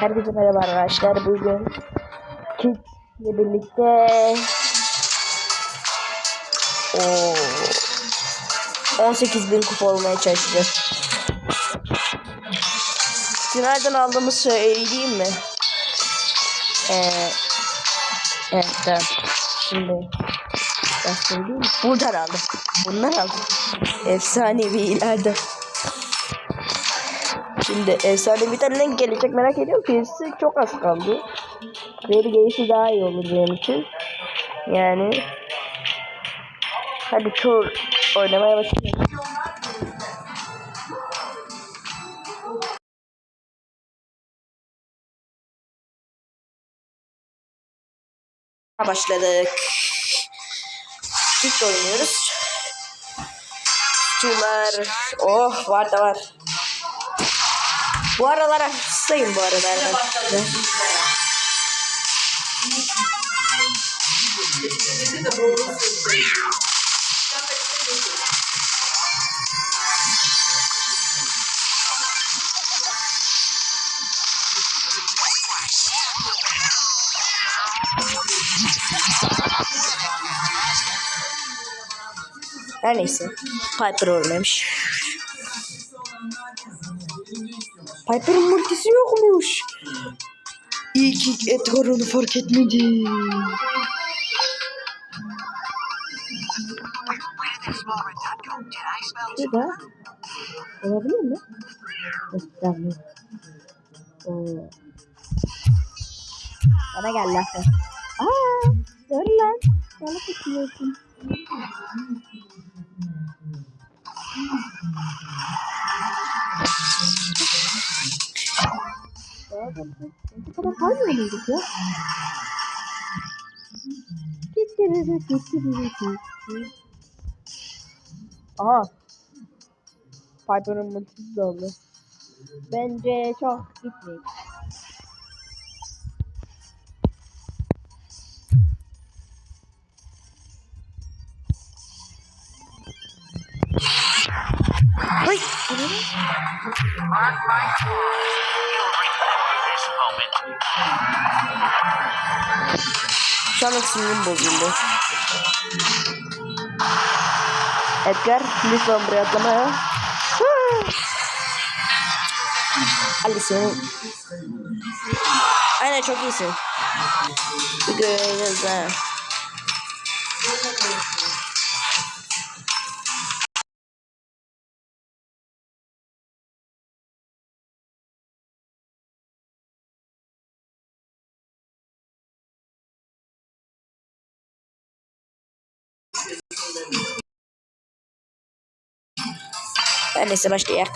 Herkese merhaba arkadaşlar. Bugün Kit ile birlikte o 18 bin kupa olmaya çalışacağız. Kit'i nereden aldığımı söyleyeyim mi? Ee, evet tamam. Şimdi ben söyleyeyim? Buradan aldım. Bundan aldım. Efsanevi ileride. Şimdi efsaneviden ne gelecek merak ediyorum. Birisi çok az kaldı. Veri gelişi daha iyi olur benim için. Yani hadi tur oynamaya başlayalım. Başladık. Kick oynuyoruz. Turlar. Oh var da var. Bu aralar hastayım bu arada arkadaşlar. Her neyse. Piper ölmemiş. Piper'ın multisi yokmuş. İyi ki Edgar onu fark etmedi. Şurada olabilir mi? Göstermiyor. Oo. Bana gel lan sen. Aa, dur lan. Bana kaçıyorsun. Bu kadar kalmıyor muyduk ya? Gittirir, gittirir, gittirir. Aha. Piper'ın multisi de oldu. Bence çok gitmeyin. Mark my words, sinirim bozuldu. Edgar lütfen buraya atlama ya. Ali senin. Aynen çok iyisin. Bir Her neyse başlayak.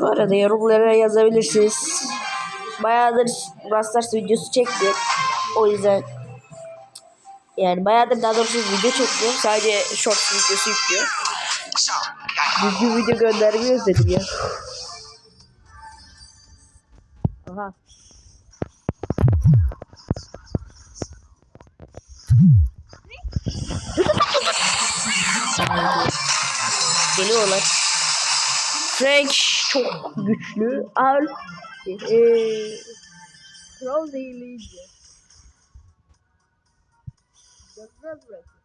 Bu arada yorumlara yazabilirsiniz. Bayağıdır Rastars videosu çekti. O yüzden yani bayağıdır daha doğrusu video çekmiyor. Sadece short videosu yüklüyor. Düzgün video göndermiyoruz dedim ya. Aha. Geliyorlar. Frank çok güçlü. Al. Ee, Kral zehirleyici. Gözler bırakın.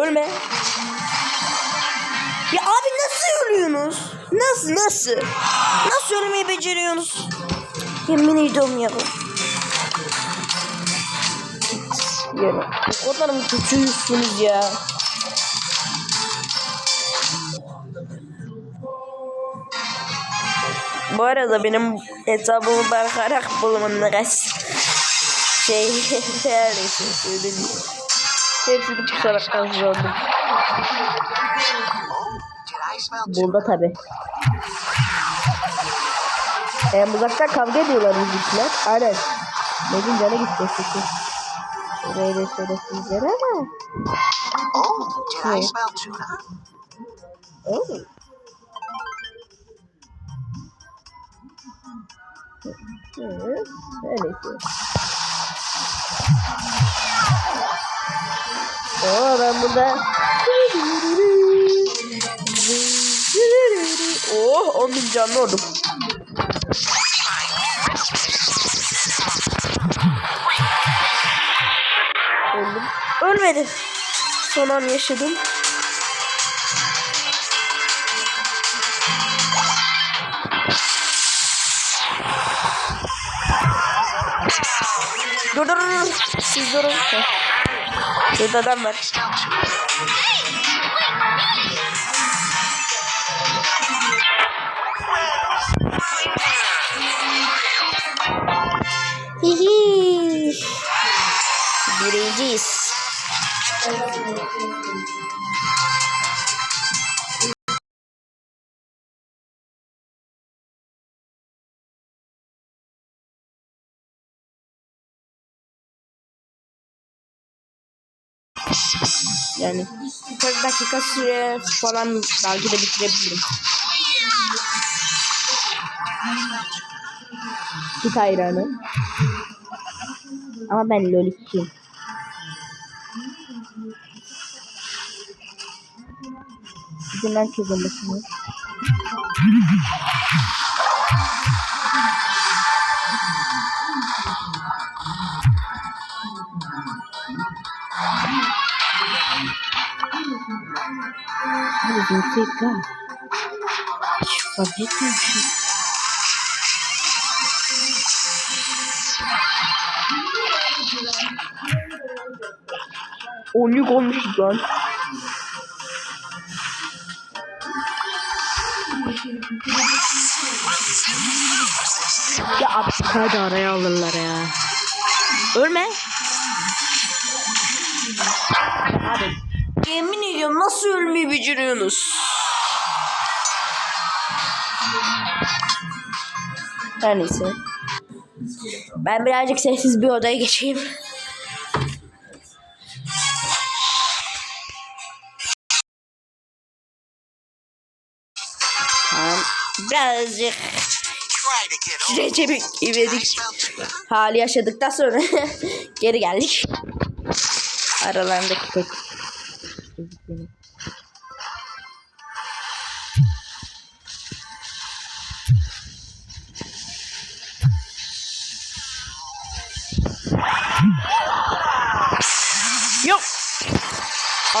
Ölme. Ya abi nasıl ölüyorsunuz? Nasıl nasıl? Nasıl ölmeyi beceriyorsunuz? Yemin ediyorum ya. Yani mı kötüysünüz ya? Bu arada benim hesabımı bakarak bulmanız şey her neyse söyleyeyim. Hepsini pusarak kazandım. Burada tabi. Hem uzaktan kavga ediyorlar bizimkiler. Aynen. Nedim canı gitti sesi. Burayı da söylesizler ama. Oh, did I Hey. smell tuna? Oh. Evet, öyleyse. Oo ben burada Oh 10 bin canlı oldum. Öldüm. Ölmedim. Son an yaşadım. Dur dur dur. Siz durun. Şurada adam var. Hihi. Birinciyiz. Yani birkaç dakika süre falan belki de bitirebilirim. Süt hayranı. Ama ben lolikçiyim. Sizinden çözülmesini. Thank you. 120k. Hiç fark etmemişim. Onluk olmuşuz lan. Ya abi kadar araya alırlar ya. Ölme. Her neyse. Ben birazcık sessiz bir odaya geçeyim. Tamam. Birazcık. Recep'i ivedik hali yaşadıktan sonra geri geldik. Aralarındaki tek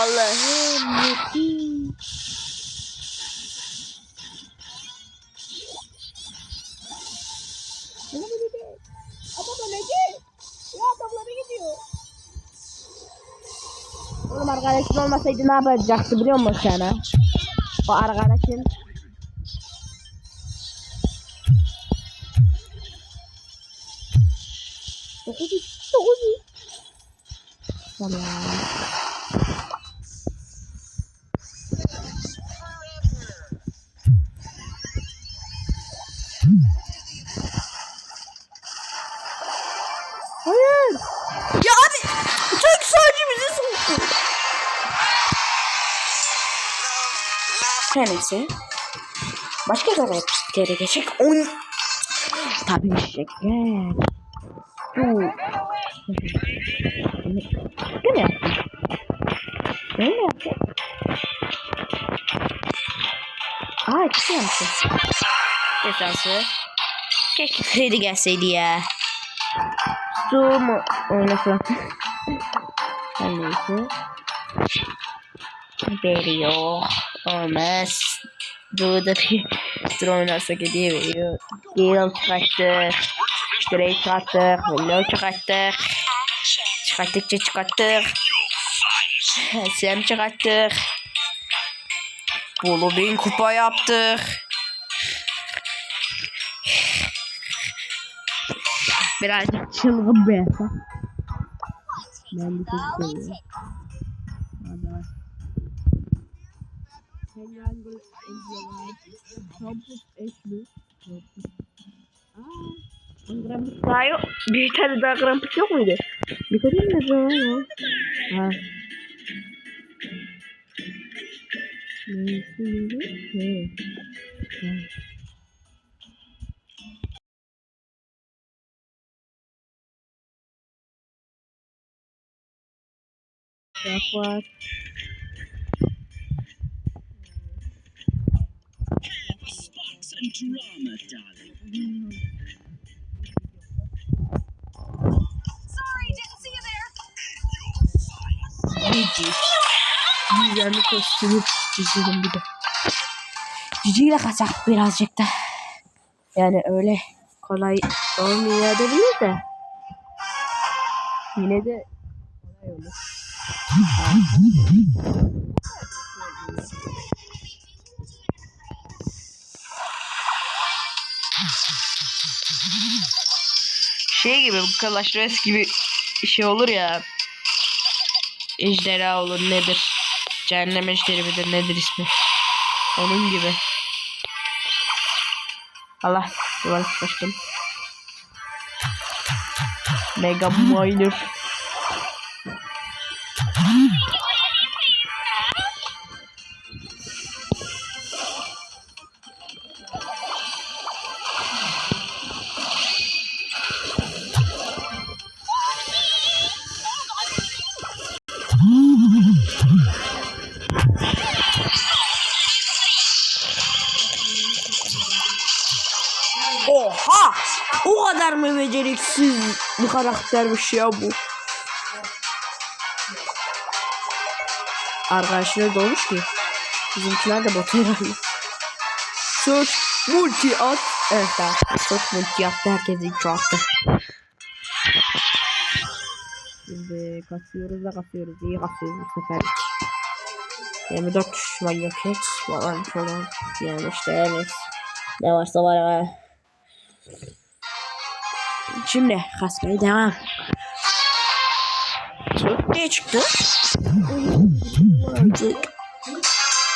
Allah'ım yetişim. Adam ölecek. Ya adamları gidiyor. Oğlum arkadaşın olmasaydı ne yapacaktı biliyor musun sana? O arkadaşın Dokuz dokuz. Tamam. Neyse. Başka karaktere geçecek. On... Tabii şeker. Bu. Ne mi yaptın? Ne mi yaptın? Aa ikisi yapmışsın. Destansı. Keşke Freddy gelseydi ya. Su mu oynasam? Her neyse. Veriyor. Olmaz. Burada bir dur oynarsak hediye veriyor. Gale çıkarttık. Grey çıkarttık. Willow çıkarttık. Çıkarttıkça çıkarttık. Sam çıkarttık. Bolu bin kupa yaptık. Birazcık çılgın bir hesap. Ben de çok seviyorum. Triangle Campus Eşli. Grampus daha yok. Bir tane daha Grampus yok muydu? Bir tane mi daha ya? Ha. Neyse neyse. He. Ha. Bak var. Sparks and drama, darling. Sorry, didn't see you there. Cici. Gizemli kostümü çizdim bir de. Ciciyle kaçak birazcık da. Yani öyle kolay olmayabilir de. Yine de kolay olur. Clash Royale gibi şey olur ya. Ejderha olur nedir? Cehennem ejderi midir nedir ismi? Onun gibi. Allah duvara sıkıştım. Mega Miner. Oha! O kadar mı beceriksiz bir karaktermiş ya bu? Arkadaşlar dolmuş ki. Bizimkiler de bot herhalde. Search multi at. Evet tamam. Search multi attı. Herkes attı. Şimdi kasıyoruz da kasıyoruz. İyi kasıyoruz bu seferlik. 24 manyak et falan falan. Yani işte evet. Ne varsa var ha. Şimdi kasmaya devam. Çok ne çıktı? Çok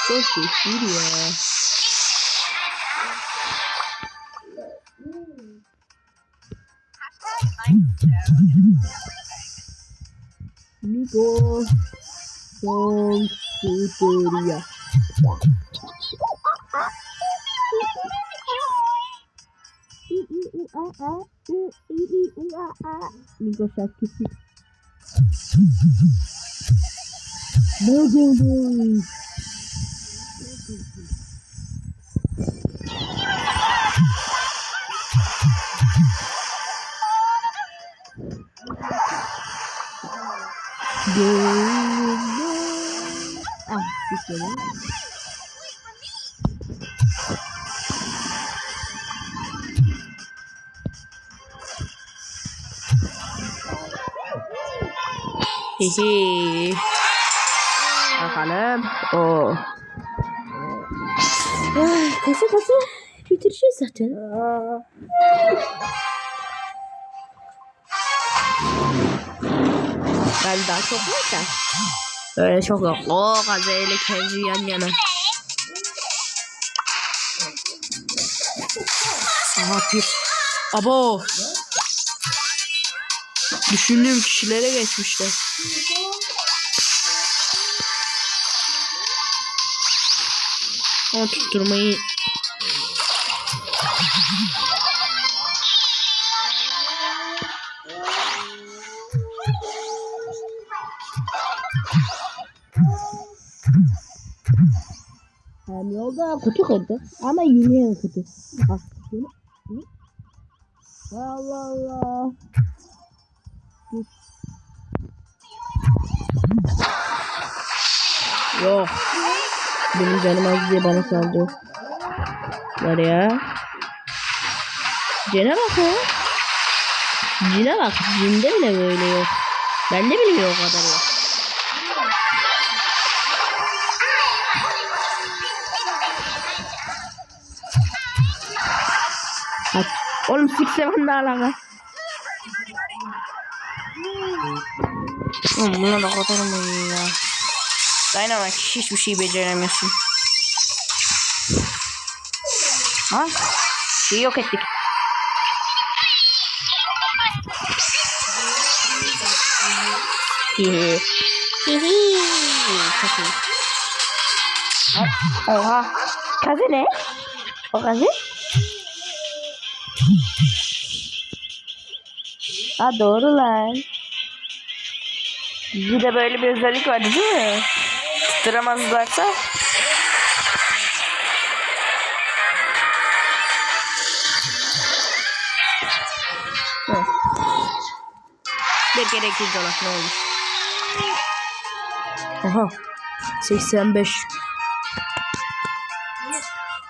çok güçlü ya. Amigo. Son i o aqui, u i u a a. Deus! Ah, isso é Hihi. Bakalım. Oo. Ay, kasa kasa bitireceğiz zaten. Ben daha çok var da. Öyle çok yok. O Gaze ile Kenji yan yana. Aha bir. Abo. Düşündüğüm kişilere geçmişler. Ama tutturmayı Hem yolda kutu kırdı ama yürüyen kutu. Hı? Allah Allah. Yok. Benim canım az diye bana saldı. Var ya. Cine bak ya. Cine bak. Cinde bile böyle yok. Bende bile yok o kadar yok. Oğlum Six Seven de alaka. Oğlum buna da katarım ben ya. Dynamite hiçbir şey beceremiyorsun. Ha? Şeyi yok ettik. Hihi. Hihi. Çok iyi. Oha. Kazı ne? O kazı? Ha doğru lan. Bir de böyle bir özellik var değil mi? Tutturamazlarsa. Bir kere ikinci olak ne olur. Aha. 85.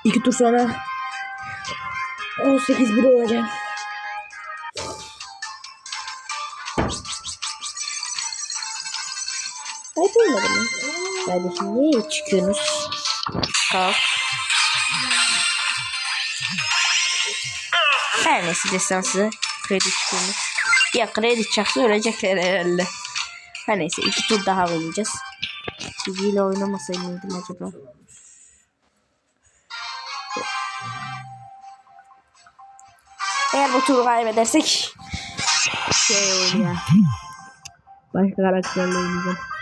İki tur sonra 18 bir olacak. Kardeşim niye çıkıyorsunuz? Kalk. Her neyse destansı kredi çıkıyormuş. Ya kredi çaksa ölecekler herhalde. Her neyse iki tur daha oynayacağız. Biziyle oynamasaydı mıydım acaba? Eğer bu turu kaybedersek şey oynuyor. Başka karakterle oynayacağım.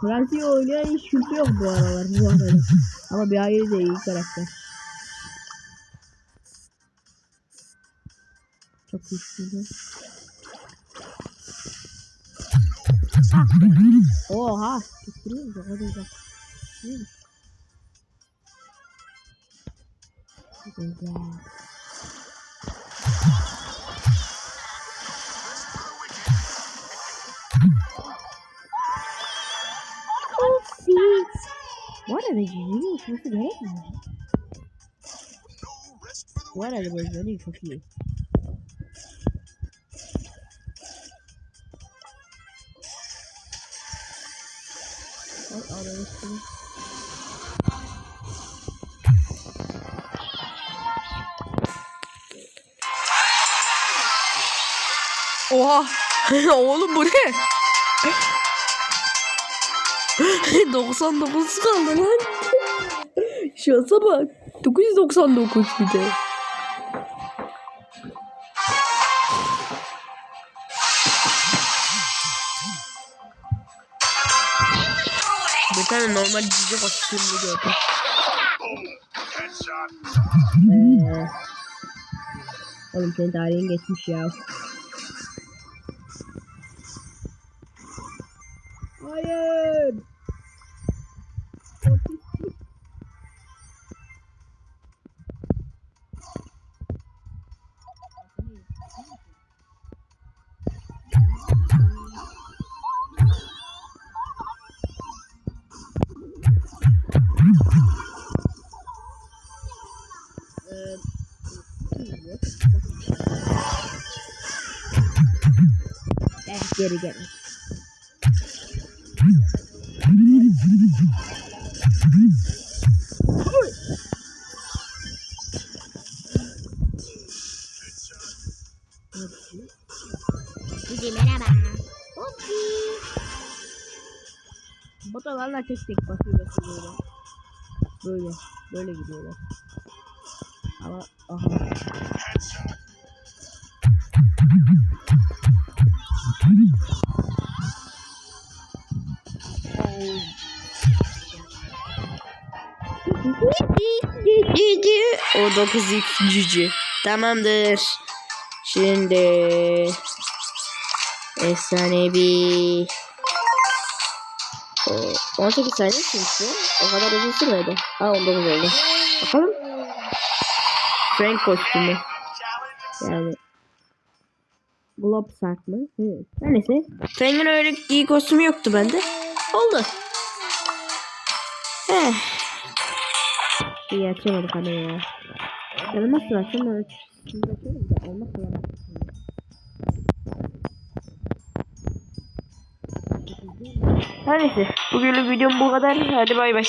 Fransa'yı oynayan hiç kimse yok bu aralar bu arada. Ama bir ayrı da iyi karakter. Çok güçlü. Oha! Tutturuyor mu? Hadi bak. Güzel. Bu arada cüzdanın uçması gerekmiyor. Bu arada bu cüzdanı çok iyi. Bak aramıştım. Oha! Oğlum bu ne? 99 kaldı lan. Şansa bak. 999 bir de. Bir tane normal cici kostümlü gördüm. Oğlum senin tarihin geçmiş ya. Hayır. Eh, geri gel. Bizi merhaba. Botalarla tek tek basıyor böyle. Böyle. Böyle gidiyorlar. Ama aha. O 9 cici. Tamamdır. Şimdi efsanevi o, 18 saniye sürmüştü. O kadar uzun sürmedi. Ha 19 oldu. Bakalım. Frank kostümü. Yani Glob Sark mı? Hı. Her neyse. Frank'in öyle iyi kostümü yoktu bende. Oldu. Eh. İyi açamadık hani ya. Yanılmazsın açama. Şimdi açalım da ben Her neyse. Bugünlük videom bu kadar. Hadi bay bay.